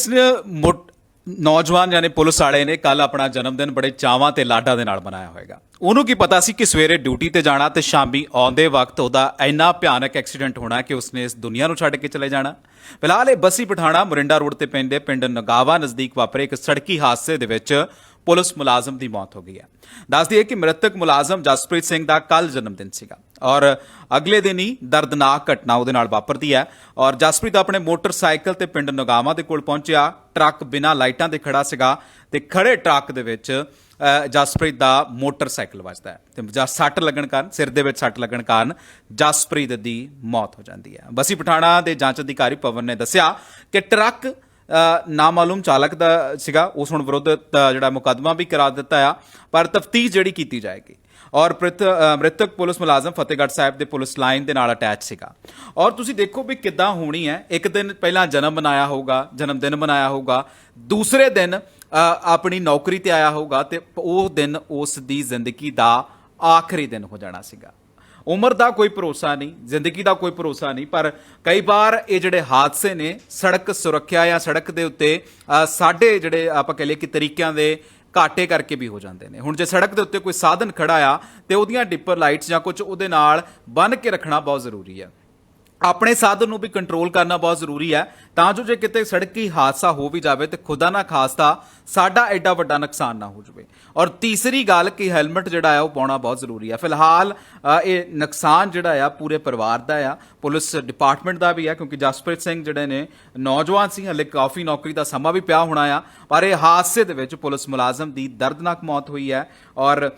ਇਸ ਨੌਜਵਾਨ ਯਾਨੀ ਪੁਲਿਸ ਵਾਲੇ ਨੇ ਕੱਲ ਆਪਣਾ ਜਨਮ ਦਿਨ ਬੜੇ ਚਾਵਾਂ ਤੇ ਲਾਡਾਂ ਦੇ ਨਾਲ ਮਨਾਇਆ ਹੋਵੇਗਾ ਉਹਨੂੰ ਕੀ ਪਤਾ ਸੀ ਕਿ ਸਵੇਰੇ ਡਿਊਟੀ ਤੇ ਜਾਣਾ ਤੇ ਸ਼ਾਮੀ ਆਉਂਦੇ ਵਕਤ ਉਹਦਾ ਇੰਨਾ ਭਿਆਨਕ ਐਕਸੀਡੈਂਟ ਹੋਣਾ ਕਿ ਉਸਨੇ ਇਸ ਦੁਨੀਆ ਨੂੰ ਛੱਡ ਕੇ ਚਲੇ ਜਾਣਾ। ਫਿਲਹਾਲ ਇਹ ਬੱਸੀ ਪਠਾਣਾ ਮੋਰਿੰਡਾ ਰੋਡ ਤੇ ਪੈਂਦੇ ਪਿੰਡ ਨਗਾਵਾ ਨਜ਼ਦੀਕ ਵਾਪਰੇ ਇੱਕ ਸੜਕੀ ਹਾਦਸੇ ਦੇ ਵਿੱਚ ਪੁਲਿਸ ਮੁਲਾਜ਼ਮ ਦੀ ਮੌਤ ਹੋ ਗਈ ਹੈ। ਦੱਸ ਦਈਏ ਕਿ ਮ੍ਰਿਤਕ ਮੁਲਾਜ਼ਮ ਜਸਪ੍ਰੀਤ ਸਿੰਘ ਦਾ ਕੱਲ ਜਨਮ ਦਿਨ ਸੀਗਾ। ਔਰ ਅਗਲੇ ਦਿਨ ਹੀ ਦਰਦਨਾਕ ਘਟਨਾ ਉਹਦੇ ਨਾਲ ਵਾਪਰਦੀ ਹੈ। ਔਰ ਜਸਪ੍ਰੀਤ ਆਪਣੇ ਮੋਟਰਸਾਈਕਲ ਤੇ ਪਿੰਡ ਨਗਾਵਾ ਦੇ ਕੋਲ ਪਹੁੰਚਿਆ। ਟਰੱਕ ਬਿਨਾਂ ਲਾਈਟਾਂ ਦੇ ਖੜਾ ਸੀਗਾ ਤੇ ਖੜੇ ਟਰੱਕ ਦੇ ਵਿੱਚ ਜਸਪ੍ਰੀਤ ਦਾ ਮੋਟਰਸਾਈਕਲ ਵੱਜਦਾ ਹੈ। ਤੇ ਜਸ ਸੱਟ ਲੱਗਣ ਕਾਰਨ, ਸਿਰ ਦੇ ਵਿੱਚ ਸੱਟ ਲੱਗਣ ਕਾਰਨ ਜਸਪ੍ਰੀਤ ਦੀ ਮੌਤ ਹੋ ਜਾਂਦੀ ਹੈ। ਬਸੀ ਪਠਾਣਾ ਦੇ ਜਾਂਚ ਅਧਿਕਾਰੀ ਪਵਨ ਨੇ ਦੱਸਿਆ ਕਿ ਟਰੱਕ ਨਾਮਾਲੂਮ ਚਾਲਕ ਦਾ ਸੀਗਾ, ਉਸ ਹੁਣ ਵਿਰੁੱਧ ਜਿਹੜਾ ਮੁਕੱਦਮਾ ਵੀ ਕਰਾ ਦਿੱਤਾ ਆ, ਪਰ ਤਫਤੀਸ਼ ਜਿਹੜੀ ਕੀਤੀ ਜਾਏਗੀ। ਔਰ ਪ੍ਰਿਤ- ਮ੍ਰਿਤਕ ਪੁਲਿਸ ਮੁਲਾਜ਼ਮ ਫਤਿਹਗੜ੍ਹ ਸਾਹਿਬ ਦੇ ਪੁਲਿਸ ਲਾਈਨ ਦੇ ਨਾਲ ਅਟੈਚ ਸੀਗਾ। ਔਰ ਤੁਸੀਂ ਦੇਖੋ ਵੀ ਕਿੱਦਾਂ ਹੋਣੀ ਹੈ। ਇੱਕ ਦਿਨ ਪਹਿਲਾਂ ਜਨਮ ਮਨਾਇਆ ਹੋਊਗਾ ਜਨਮ ਦਿਨ ਮਨਾਇਆ ਹੋਊਗਾ। ਦੂਸਰੇ ਦਿਨ ਆਪਣੀ ਨੌਕਰੀ ਤੇ ਆਇਆ ਹੋਊਗਾ ਤੇ ਉਹ ਦਿਨ ਉਸ ਦੀ ਜ਼ਿੰਦਗੀ ਦਾ ਆਖਰੀ ਦਿਨ ਹੋ ਜਾਣਾ ਸੀਗਾ। ਉਮਰ ਦਾ ਕੋਈ ਭਰੋਸਾ ਨਹੀਂ, ਜ਼ਿੰਦਗੀ ਦਾ ਕੋਈ ਭਰੋਸਾ ਨਹੀਂ, ਪਰ ਕਈ ਵਾਰ ਇਹ ਜਿਹੜੇ ਹਾਦਸੇ ਨੇ, ਸੜਕ ਸੁਰੱਖਿਆ ਜਾਂ ਸੜਕ ਦੇ ਉੱਤੇ ਸਾਡੇ ਜਿਹੜੇ ਆਪਾਂ ਕਹ ਲਈਏ ਕਿ ਤਰੀਕਿਆਂ ਦੇ ਘਾਟੇ ਕਰਕੇ ਵੀ ਹੋ ਜਾਂਦੇ ਨੇ। ਹੁਣ ਜੇ ਸੜਕ ਦੇ ਉੱਤੇ ਕੋਈ ਸਾਧਨ ਖੜਾ ਆ, ਤੇ ਉਹਦੀਆਂ ਡਿੱਪਰ ਲਾਈਟਸ ਜਾਂ ਕੁਝ ਉਹਦੇ ਨਾਲ ਬੰਨ ਕੇ ਰੱਖਣਾ ਬਹੁਤ ਜ਼ਰੂਰੀ ਹੈ ਆਪਣੇ ਸਾਧਨ ਨੂੰ ਵੀ ਕੰਟਰੋਲ ਕਰਨਾ ਬਹੁਤ ਜ਼ਰੂਰੀ ਹੈ। ਤਾਂ ਜੋ ਜੇ ਕਿਤੇ ਸੜਕੀ ਹਾਦਸਾ ਹੋ ਵੀ ਜਾਵੇ ਤੇ ਖੁਦਾ ਨਾ ਖਾਸਤਾ ਸਾਡਾ ਐਡਾ ਵੱਡਾ ਨੁਕਸਾਨ ਨਾ ਹੋ ਜਾਵੇ। ਔਰ ਤੀਸਰੀ ਗੱਲ ਕਿ ਹੈਲਮਟ ਜਿਹੜਾ ਆ ਉਹ ਪਾਉਣਾ ਬਹੁਤ ਜ਼ਰੂਰੀ ਹੈ। ਫਿਲਹਾਲ ਇਹ ਨੁਕਸਾਨ ਜਿਹੜਾ ਆ ਪੂਰੇ ਪਰਿਵਾਰ ਦਾ ਆ, ਪੁਲਿਸ ਡਿਪਾਰਟਮੈਂਟ ਦਾ ਵੀ ਆ, ਕਿਉਂਕਿ ਜਸਪ੍ਰੀਤ ਸਿੰਘ ਜਿਹੜੇ ਨੇ ਨੌਜਵਾਨ ਸੀ, ਹਲੇ ਕਾਫੀ ਨੌਕਰੀ ਦਾ ਸਮਾਂ ਵੀ ਪਿਆ ਹੋਣਾ ਆ। ਪਰ ਇਹ ਹਾਦਸੇ ਦੇ ਵਿੱਚ ਪੁਲਿਸ ਮੁਲਾਜ਼ਮ ਦੀ ਦਰਦਨਾਕ ਮੌਤ ਹੋਈ ਹੈ। ਔਰ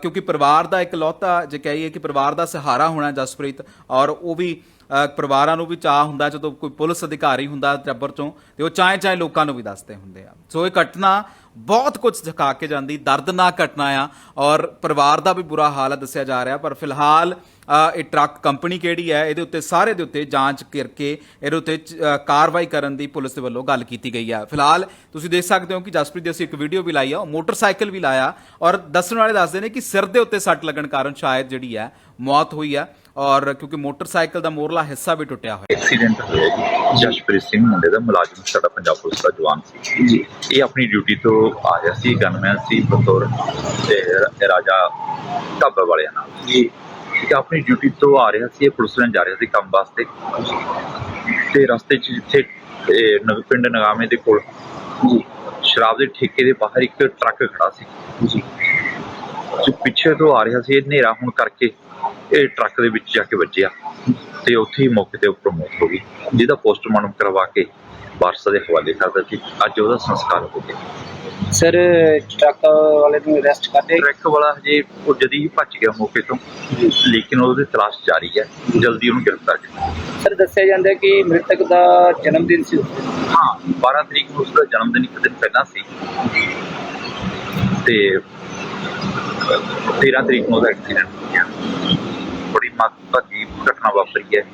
ਕਿਉਂਕਿ ਪਰਿਵਾਰ ਦਾ ਇਕਲੌਤਾ ਜੇ ਕਹੀਏ ਕਿ ਪਰਿਵਾਰ ਦਾ ਸਹਾਰਾ ਹੋਣਾ ਜਸਪ੍ਰੀਤ, ਔਰ ਉਹ ਵੀ ਪਰਿਵਾਰਾਂ ਨੂੰ ਵੀ ਚਾਹ ਹੁੰਦਾ ਜਦੋਂ ਕੋਈ ਪੁਲਿਸ ਅਧਿਕਾਰੀ ਹੁੰਦਾ ਟੱਬਰ ਚੋਂ, ਤੇ ਉਹ ਚਾਹੇ ਚਾਹੇ ਲੋਕਾਂ ਨੂੰ ਵੀ ਦੱਸਦੇ ਹੁੰਦੇ ਆ। ਸੋ ਇਹ ਘਟਨਾ ਬਹੁਤ ਕੁਝ ਦਿਖਾ ਕੇ ਜਾਂਦੀ, ਦਰਦਨਾਕ ਘਟਨਾ ਆ, ਔਰ ਪਰਿਵਾਰ ਦਾ ਵੀ ਬੁਰਾ ਹਾਲ ਹੈ ਦੱਸਿਆ ਜਾ ਰਿਹਾ, ਪਰ ਫਿਲਹਾਲ ਇਹ ਟਰੱਕ ਕੰਪਨੀ ਕਿਹੜੀ ਹੈ, ਇਹਦੇ ਉੱਤੇ ਸਾਰੇ ਦੇ ਉੱਤੇ ਜਾਂਚ ਕਰਕੇ ਇਹਦੇ ਉੱਤੇ ਕਾਰਵਾਈ ਕਰਨ ਦੀ ਪੁਲਿਸ ਦੇ ਵੱਲੋਂ ਗੱਲ ਕੀਤੀ ਗਈ ਹੈ ਫਿਲਹਾਲ ਤੁਸੀਂ ਦੇਖ ਸਕਦੇ ਹੋ ਕਿ ਜਸਪ੍ਰੀਤ ਦੀ ਅਸੀਂ ਇੱਕ ਵੀਡੀਓ ਵੀ ਲਾਈ ਆ, ਉਹ ਮੋਟਰਸਾਈਕਲ ਵੀ ਲਾਇਆ, ਔਰ ਦੱਸਣ ਵਾਲੇ ਦੱਸਦੇ ਨੇ ਕਿ ਸਿਰ ਦੇ ਉੱਤੇ ਸੱਟ ਲੱਗਣ ਕਾਰਨ ਸ਼ਾਇਦ ਜਿਹੜੀ ਹੈ ਮੌਤ ਹੋਈ ਹੈ ਔਰ ਕਿਉਂਕਿ ਮੋਟਰਸਾਈਕਲ ਦਾ ਮੋਰਲਾ ਹਿੱਸਾ ਵੀ ਟੁੱਟਿਆ ਹੋਇਆ। ਐਕਸੀਡੈਂਟ ਹੋਇਆ ਜੀ। ਜਸ਼ਪ੍ਰੀਤ ਸਿੰਘ ਮੁੰਡੇ ਦਾ ਮੁਲਾਜ਼ਮ ਸਾਡਾ ਪੰਜਾਬ ਪੁਲਿਸ ਦਾ ਜਵਾਨ ਸੀ। ਜੀ। ਇਹ ਆਪਣੀ ਡਿਊਟੀ ਤੋਂ ਆ ਰਿਹਾ ਸੀ ਗਨਮੈਨ ਸੀ ਬਤੌਰ ਤੇ ਰਾਜਾ ਢਾਬਾ ਵਾਲਿਆਂ ਨਾਲ। ਜੀ। ਇਹ ਆਪਣੀ ਡਿਊਟੀ ਤੋਂ ਆ ਰਿਹਾ ਸੀ ਇਹ ਪੁਲਿਸ ਲੈਣ ਜਾ ਰਿਹਾ ਸੀ ਕੰਮ ਵਾਸਤੇ। ਤੇ ਰਸਤੇ 'ਚ ਜਿੱਥੇ ਇਹ ਨਵ ਪਿੰਡ ਨਗਾਵੇਂ ਦੇ ਕੋਲ ਜੀ। ਸ਼ਰਾਬ ਦੇ ਠੇਕੇ ਦੇ ਬਾਹਰ ਇੱਕ ਟਰੱਕ ਖੜਾ ਸੀ। ਜੀ। ਜੋ ਪਿੱਛੇ ਤੋਂ ਆ ਰਿਹਾ ਸੀ ਇਹ ਹਨੇਰਾ ਹੋਣ ਕਰਕੇ ਇਹ ਟਰੱਕ ਦੇ ਵਿੱਚ ਜਾ ਕੇ ਵੱਜਿਆ ਤੇ ਉੱਥੇ ਹੀ ਮੌਕੇ ਤੇ ਉੱਪਰ ਮੌਤ ਹੋ ਗਈ ਜਿਹਦਾ ਪੋਸਟਮਾਰਟਮ ਕਰਵਾ ਕੇ ਵਾਰਸਾਂ ਦੇ ਹਵਾਲੇ ਕਰ ਦਿੱਤਾ। ਸੀ ਅੱਜ ਉਹਦਾ ਸੰਸਕਾਰ ਹੋ ਗਿਆ। ਸਰ ਟਰੱਕ ਵਾਲੇ ਨੂੰ ਅਰੈਸਟ ਕਰਦੇ ਟਰੱਕ ਵਾਲਾ ਹਜੇ ਉਹ ਜਦੀ ਹੀ ਭੱਜ ਗਿਆ ਮੌਕੇ ਤੋਂ ਲੇਕਿਨ ਉਹਦੀ ਤਲਾਸ਼ ਜਾਰੀ ਹੈ। ਜਲਦੀ ਉਹਨੂੰ ਗ੍ਰਿਫਤਾਰ ਕੀਤਾ ਸਰ ਦੱਸਿਆ ਜਾਂਦਾ ਕਿ ਮ੍ਰਿਤਕ ਦਾ ਜਨਮ ਦਿਨ। ਸੀ ਹਾਂ 12 ਤਰੀਕ ਨੂੰ ਉਸਦਾ ਜਨਮ ਦਿਨ ਇੱਕ ਦਿਨ ਪਹਿਲਾਂ ਸੀ। ਤੇ 13 ਤਰੀਕ ਨੂੰ ਉਹਦਾ ਐਕਸੀਡੈਂਟ ਹੋ ਗਿਆ। ਬੜੀ ਘਟਨਾ ਵਾਪਰੀ ਹੈ।